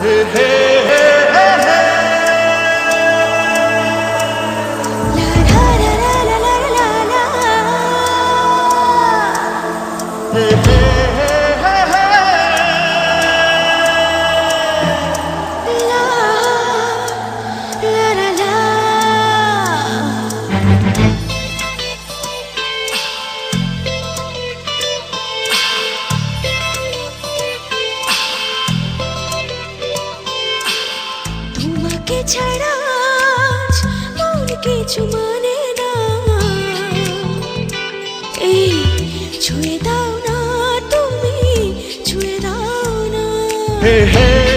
Hey, hey. ছাড়া মন কিছু মানে না। এই ছুঁয়ে দাও না তুমি, ছুঁয়ে দাও না। হে হে।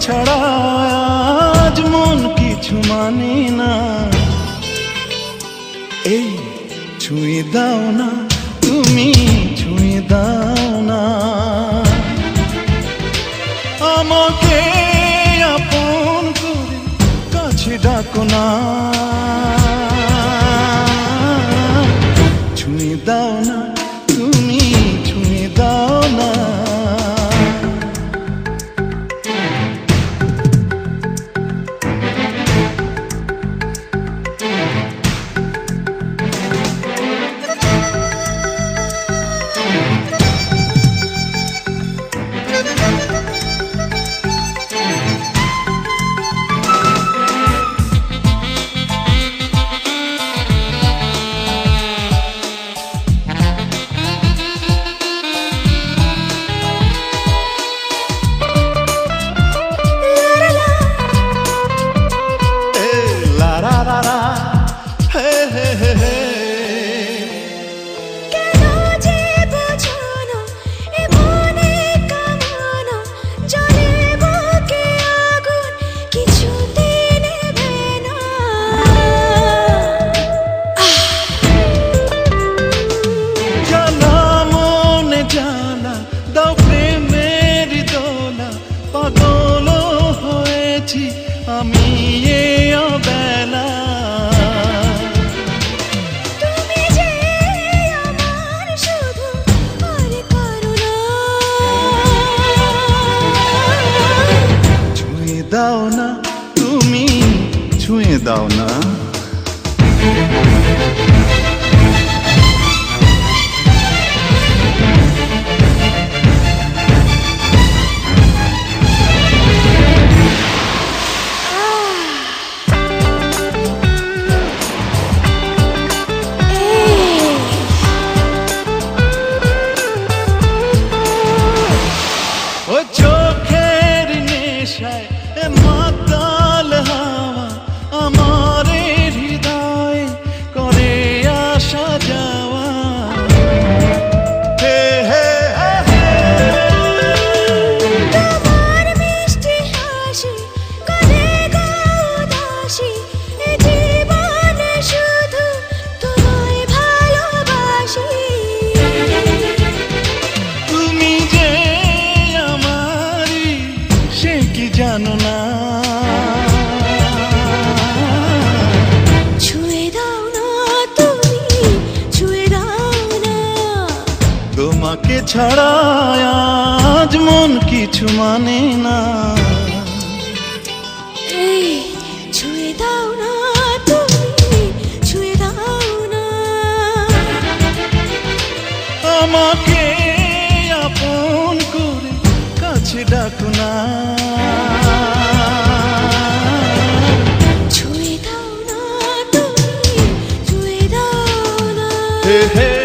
ছাড়া আজ মন কিছু মানে না। এই ছুঁয়ে দাও না তুমি ছুঁয়ে দাও না। দাও না তুমি ছুঁয়ে দাও না। माता জানো না। ছুঁয়ে দাও না তুমি ছুঁয়ে দাও না। তোমাকে ছাড়া আজ মন কিছু মানে না। ছুঁয়ে দাও না hey, hey.